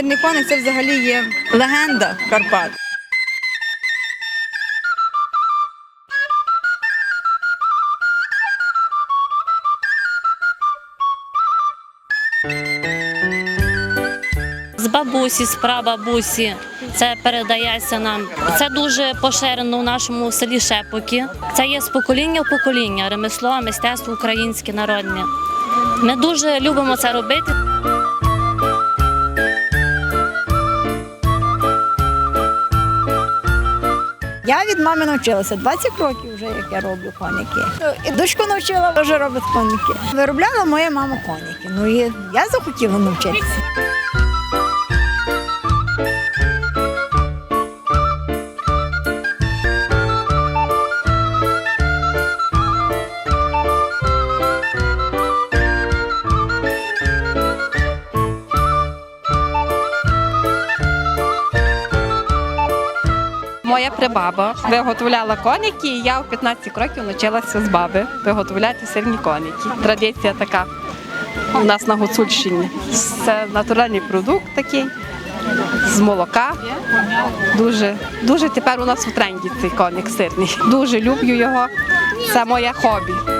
Сирний коник це взагалі є легенда Карпат. З бабусі, з прабабусі це передається нам. Це дуже поширено в нашому селі Шепоки. Це є з покоління в покоління, ремесло, мистецтво українське народне. Ми дуже любимо це робити. Від мами навчилася 20 років вже, як я роблю коніки. І дочку навчила, вже робить коніки. Виробляла моя мама коніки. Ну і я захотіла навчитися. Моя прибаба виготовляла коніки, і я в 15 років навчилася з баби виготовляти сирні коніки. Традиція така у нас на Гуцульщині. Це натуральний продукт такий з молока. Дуже, дуже тепер у нас у тренді цей коник сирний. Дуже люблю його. Це моє хобі.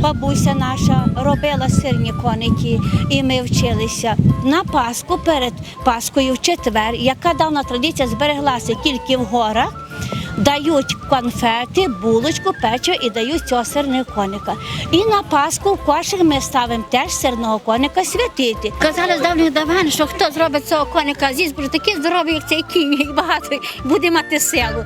Бабуся наша робила сирні коники, і ми вчилися на Пасху перед Паскою в четвер, яка давна традиція збереглася тільки в горах. Дають конфети, булочку, печиво і дають цього сирного коника. І на Пасху в кошик ми ставимо теж сирного коника святити. Казали з давніх давен, що хто зробить цього коника з'їсть, буде такий здоровий, як цей кінь, і багато буде мати силу.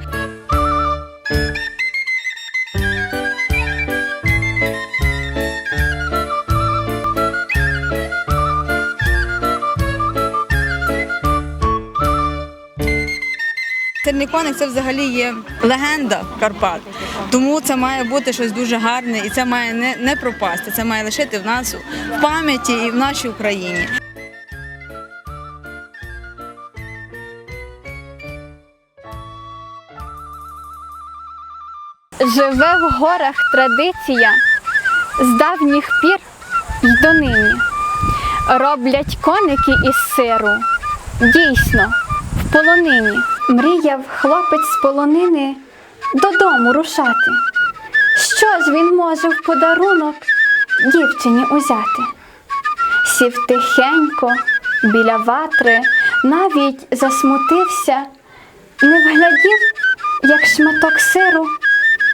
Сирний коник це взагалі є легенда Карпат. Тому це має бути щось дуже гарне і це має не, не пропасти. Це має лишити в нас в пам'яті і в нашій Україні. Живе в горах традиція з давніх пір й донині. Роблять коники із сиру. Дійсно, в полонині. Мріяв хлопець з полонини додому рушати. Що ж він може в подарунок дівчині узяти? Сів тихенько біля ватри, навіть засмутився, не вглядів, як шматок сиру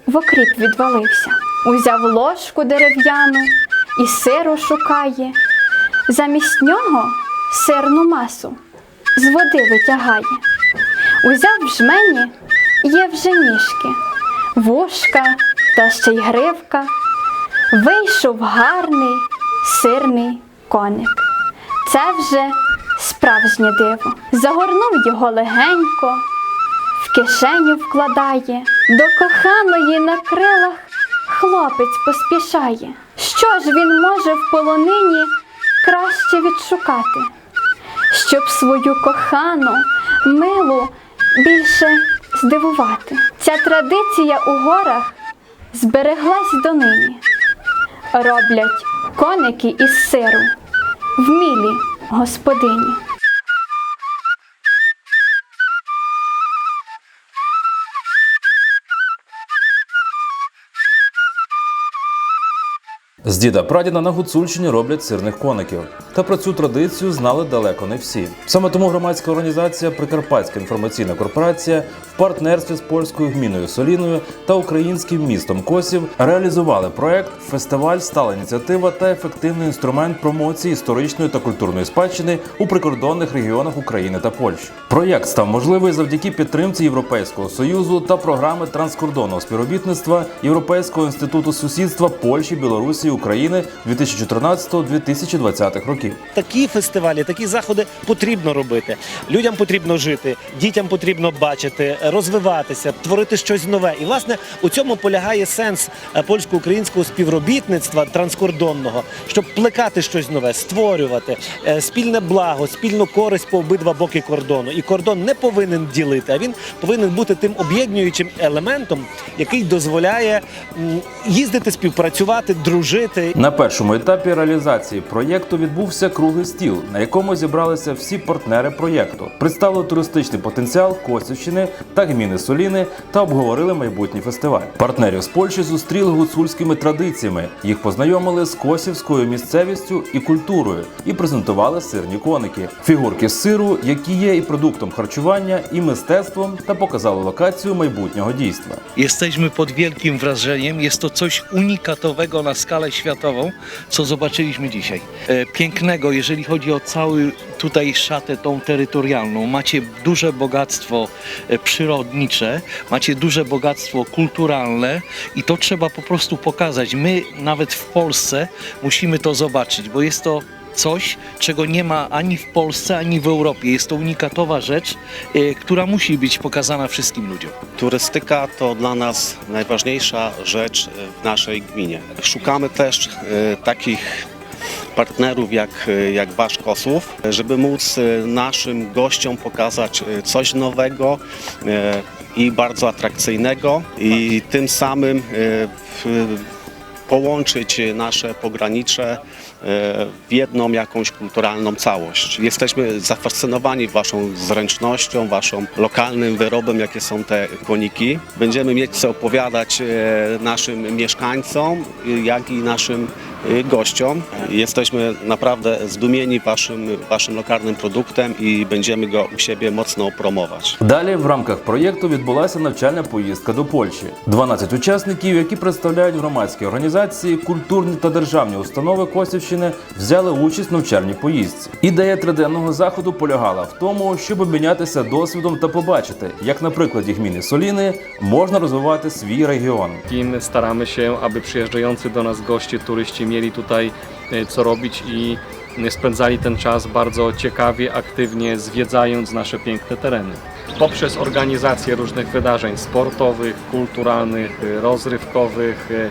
в окріп відвалився. Узяв ложку дерев'яну і сиру шукає. Замість нього сирну масу з води витягає. Узяв жмені, є вже ніжки, вушка та ще й гривка. Вийшов гарний сирний коник. Це вже справжнє диво. Загорнув його легенько, в кишеню вкладає, до коханої на крилах хлопець поспішає. Що ж він може в полонині краще відшукати, щоб свою кохану, милу більше здивувати? Ця традиція у горах збереглась донині. Роблять коники із сиру, вмілі господині. З діда прадіда на Гуцульщині роблять сирних коників. Та про цю традицію знали далеко не всі. Саме тому громадська організація Прикарпатська інформаційна корпорація в партнерстві з польською гміною Соліною та українським містом Косів реалізували проект Фестиваль стала ініціатива та ефективний інструмент промоції історичної та культурної спадщини у прикордонних регіонах України та Польщі. Проєкт став можливий завдяки підтримці Європейського союзу та програми транскордонного співробітництва Європейського інституту сусідства Польщі, Білорусі, України 2014-2020 років. такі фестивалі, такі заходи потрібно робити. Людям потрібно жити, дітям потрібно бачити, розвиватися, творити щось нове. І власне у цьому полягає сенс е, польсько-українського співробітництва транскордонного, щоб плекати щось нове, створювати е, спільне благо, спільну користь по обидва боки кордону. І кордон не повинен ділити, а він повинен бути тим об'єднуючим елементом, який дозволяє їздити, співпрацювати, дружити. На першому етапі реалізації проєкту відбувся круглий стіл, на якому зібралися всі партнери проєкту, представили туристичний потенціал Косівщини та гміни Соліни та обговорили майбутній фестиваль. Партнерів з Польщі зустріли гуцульськими традиціями. Їх познайомили з косівською місцевістю і культурою і презентували сирні коники, фігурки з сиру, які є і продуктом харчування, і мистецтвом, та показали локацію майбутнього дійства. Jesteśmy pod wielkim wrażeniem. Jest to coś unikatowego na skalę światową, co zobaczyliśmy dzisiaj. E, Pięknego, jeżeli chodzi o cały tutaj szatę tą terytorialną. Macie duże bogactwo e, przyrodnicze, macie duże bogactwo kulturalne i to trzeba po prostu pokazać. My nawet w Polsce musimy to zobaczyć, bo jest to coś, czego nie ma ani w Polsce, ani w Europie. Jest to unikatowa rzecz, e, która musi być pokazana wszystkim ludziom. Turystyka to dla nas najważniejsza rzecz w naszej gminie. Szukamy też e, takich partnerów jak, jak Wasz Kosów, żeby móc naszym gościom pokazać coś nowego i bardzo atrakcyjnego i tym samym połączyć nasze pogranicze w jedną jakąś kulturalną całość. Jesteśmy zafascynowani Waszą zręcznością, Waszą lokalnym wyrobem, jakie są te koniki. Będziemy mieć co opowiadać e, naszym mieszkańcom, e, jak i naszym e, gościom. Jesteśmy naprawdę zdumieni Waszym, waszym lokalnym produktem i będziemy go u siebie mocno promować. Далі в рамках проєкту відбулася навчальна поїздка до Польщі. 12 учасників, які представляють громадські організації, культурні та державні установи Косівщини, взяли участь в навчальній поїздці. Ідея триденного заходу полягала в тому, щоб обмінятися досвідом та побачити, як на прикладі гміни Соліни можна розвивати свій регіон. My staramy się, aby przyjeżdżający do nas goście, turyści mieli tutaj e, co robić i e, spędzali ten czas bardzo ciekawie, aktywnie zwiedzając nasze piękne tereny Poprzez organizację różnych wydarzeń sportowych, kulturalnych, e, rozrywkowych. e,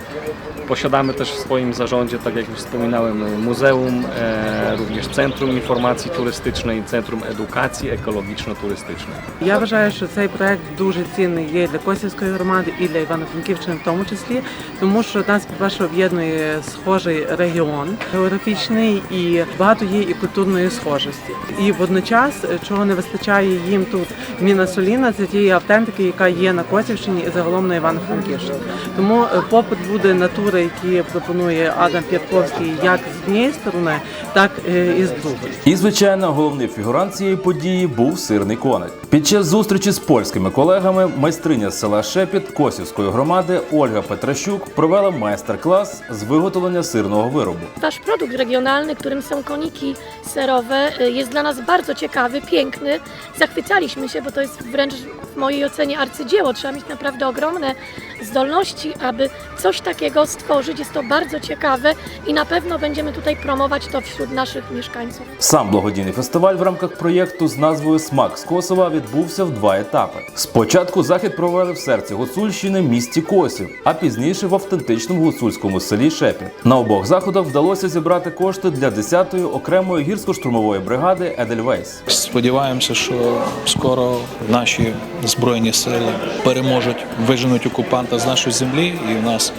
Posiadamy też w swoim zarządzie, tak jak już wspominałem, e, muzeum, e, również Centrum Informacji Turystycznej, Centrum Edukacji Ekologiczno-Turystycznej. Я вважаю, що цей проект дуже цінний є для Косівської громади і для Івано-Франківщини в тому числі, тому що нас, по-перше, об'єднує схожий регіон географічний і багато є і культурної схожості. І водночас, е, чого не вистачає їм тут Міна Соліна, це тієї автентики, яка є на Косівщині і загалом на Івано-Франківщині. Тому е, попит буде на тури, які пропонує Адам П'ятковський, як з однієї сторони, так е, і з другої. І, звичайно, головний фігурант цієї події був сирний коник. Під час зустрічі з польськими колегами майстриня з села Шепіт Косівської громади Ольга Петращук провела майстер-клас з wygotowlenia syrного виробу. Wasz produkt regionalny, którym są koniki serowe, y, jest dla nas bardzo ciekawy, piękny. Zachwycaliśmy się, bo to jest wręcz w mojej ocenie arcydzieło. Trzeba mieć naprawdę ogromne zdolności, aby coś takiego stworzyć. Jest to bardzo ciekawe i na pewno będziemy tutaj promować to wśród naszych mieszkańców. Сам благодійний фестиваль в рамках проєкту з назвою Смак з Косова відбувся в два етапи. Спочатку захід провели в серці Гуцульщини місті Косів, а пізніше в автентичному гуцульському селі Шепіт. На обох заходах вдалося зібрати кошти для 10-ї окремої гірсько-штурмової бригади Едельвейс. Сподіваємося, що скоро наші збройні сили переможуть, виженуть окупанта з нашої землі, і в нас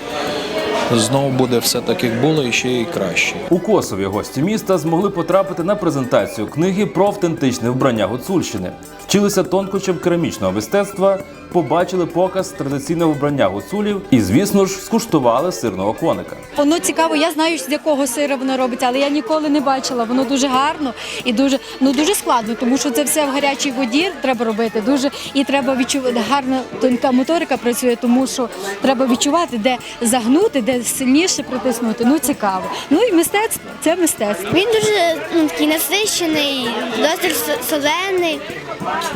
знову буде все так, як було, і ще й краще. У Косові гості міста змогли потрапити на презентацію книги про автентичне вбрання Гуцульщини, вчилися тонкощам керамічного мистецтва, побачили показ традиційного вбрання гуцулів і, звісно ж, скуштували сирного коника. Воно цікаво, я знаю, з якого сира воно робиться, але я ніколи не бачила. Воно дуже гарно і дуже ну дуже складно, тому що це все в гарячій воді треба робити. Дуже і треба відчувати гарна тонка моторика працює, тому що треба відчувати, де загнути, де сильніше притиснути. Ну цікаво. Ну і мистецтво це мистецтво. Він дуже ну, такий насичений, досить солений,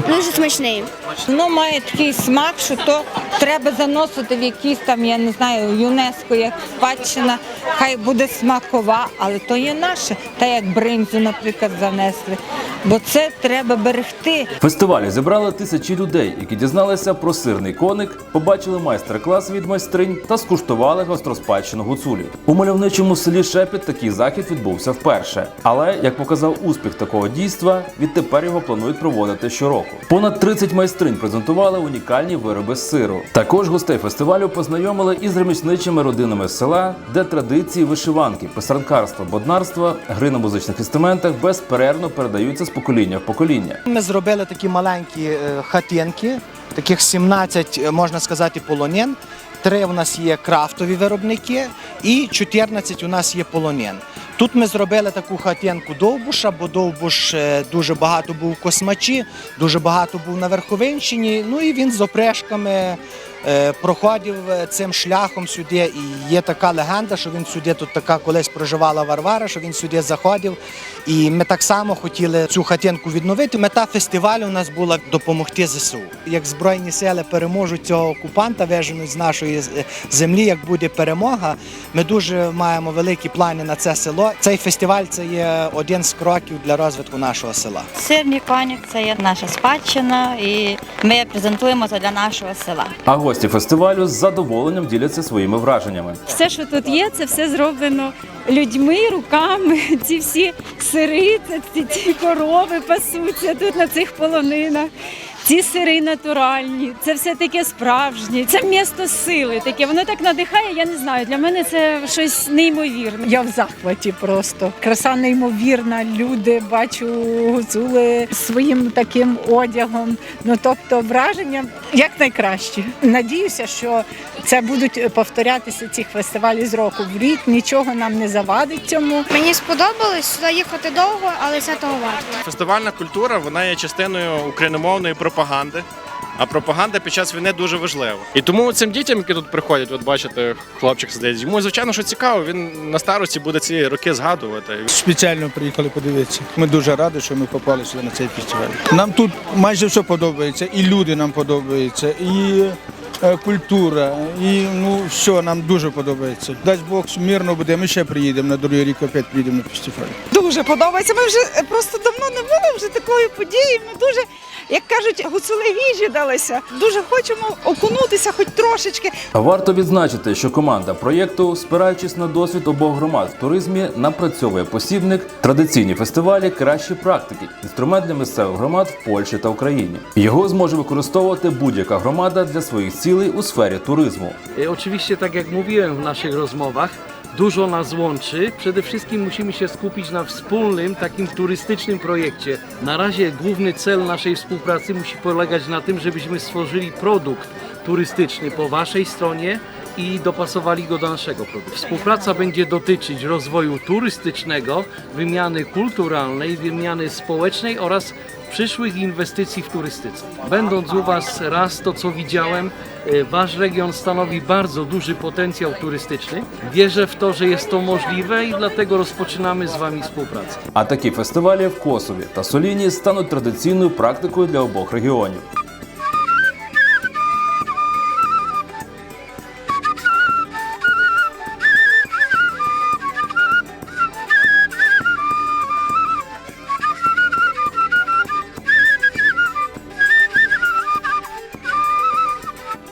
дуже смачний. Воно має такий смак, що то треба заносити в якісь там, я не знаю, ЮНЕСКО як спадщина, хай буде смакова, але то є наше, та як бринзу, наприклад, занесли. Бо це треба берегти. Фестивалі зібрали тисячі людей, які дізналися про сирний коник, побачили майстер-клас від майстринь та скуштували гостроспадщину гуцулів. У мальовничому селі Шепіт такий захід відбувся вперше. Але як показав успіх такого дійства, відтепер його планують проводити щороку. Понад 30 майстринь презентували унікальні вироби з сиру. Також гостей фестивалю познайомили із ремісничими родинами села, де традиції вишиванки, писанкарства, боднарства, гри на музичних інструментах безперервно передаються з покоління в покоління. Ми зробили такі маленькі е, хатинки, таких 17, е, можна сказати, полонин. Три у нас є крафтові виробники і 14 у нас є полонин. Тут ми зробили таку хатінку довбуша, бо довбуш е, дуже багато був в космачі, дуже багато був на Верховинщині. Ну і він з опрешками проходив е, цим шляхом сюди. І є така легенда, що він сюди тут така колись проживала Варвара, що він сюди заходив. І ми так само хотіли цю хатинку відновити. Мета фестивалю у нас була допомогти ЗСУ. Як збройні сили переможуть цього окупанта, виженуть з нашої землі, як буде перемога. Ми дуже маємо великі плани на це село. Цей фестиваль це є один з кроків для розвитку нашого села. Сирний коник це є наша спадщина, і ми презентуємо це для нашого села. Гості фестивалю з задоволенням діляться своїми враженнями. Все, що тут є, це все зроблено людьми, руками. Ці всі сири, це ці, ці корови пасуться тут на цих полонинах. Ці сири натуральні, це все таке справжнє. Це місто сили таке. Воно так надихає. Я не знаю. Для мене це щось неймовірне. Я в захваті просто. Краса неймовірна. Люди бачу гуцули своїм таким одягом. Ну тобто враження як найкраще. Надіюся, що це будуть повторятися ці фестивалі з року в рік. Нічого нам не завадить цьому. Мені сподобалось сюди їхати довго, але це того варто. Фестивальна культура вона є частиною україномовної пропаганди. А пропаганда під час війни дуже важлива. І тому цим дітям, які тут приходять, от бачите, хлопчик сидить, йому звичайно, що цікаво, він на старості буде ці роки згадувати. Спеціально приїхали подивитися. Ми дуже раді, що ми попали сюди на цей фестиваль. Нам тут майже все подобається, і люди нам подобаються, і культура, і ну все нам дуже подобається. Дасть Бог мирно буде. Ми ще приїдемо на другий рік, опять приїдемо на фестиваль. Дуже подобається. Ми вже просто давно не було вже такої події. Ми дуже, як кажуть, гуцули віжі далися. Дуже хочемо окунутися, хоч трошечки. Варто відзначити, що команда проєкту, спираючись на досвід обох громад в туризмі, напрацьовує посібник традиційні фестивалі кращі практики, інструмент для місцевих громад в Польщі та Україні. Його зможе використовувати будь-яка громада для своїх цілей u sferie turyzmu. E, oczywiście, tak jak mówiłem w naszych rozmowach, dużo nas łączy. Przede wszystkim musimy się skupić na wspólnym, takim turystycznym projekcie. Na razie główny cel naszej współpracy musi polegać na tym, żebyśmy stworzyli produkt turystyczny po Waszej stronie i dopasowali go do naszego produktu. Współpraca będzie dotyczyć rozwoju turystycznego, wymiany kulturalnej, wymiany społecznej oraz przyszłych inwestycji w turystyce. Będąc u Was raz to co widziałem, e, Wasz region stanowi bardzo duży potencjał turystyczny. Wierzę w to, że jest to możliwe i dlatego rozpoczynamy z Wami współpracę. А такі фестивалі в Косові та Соліні стануть традиційною практикою для обох регіонів.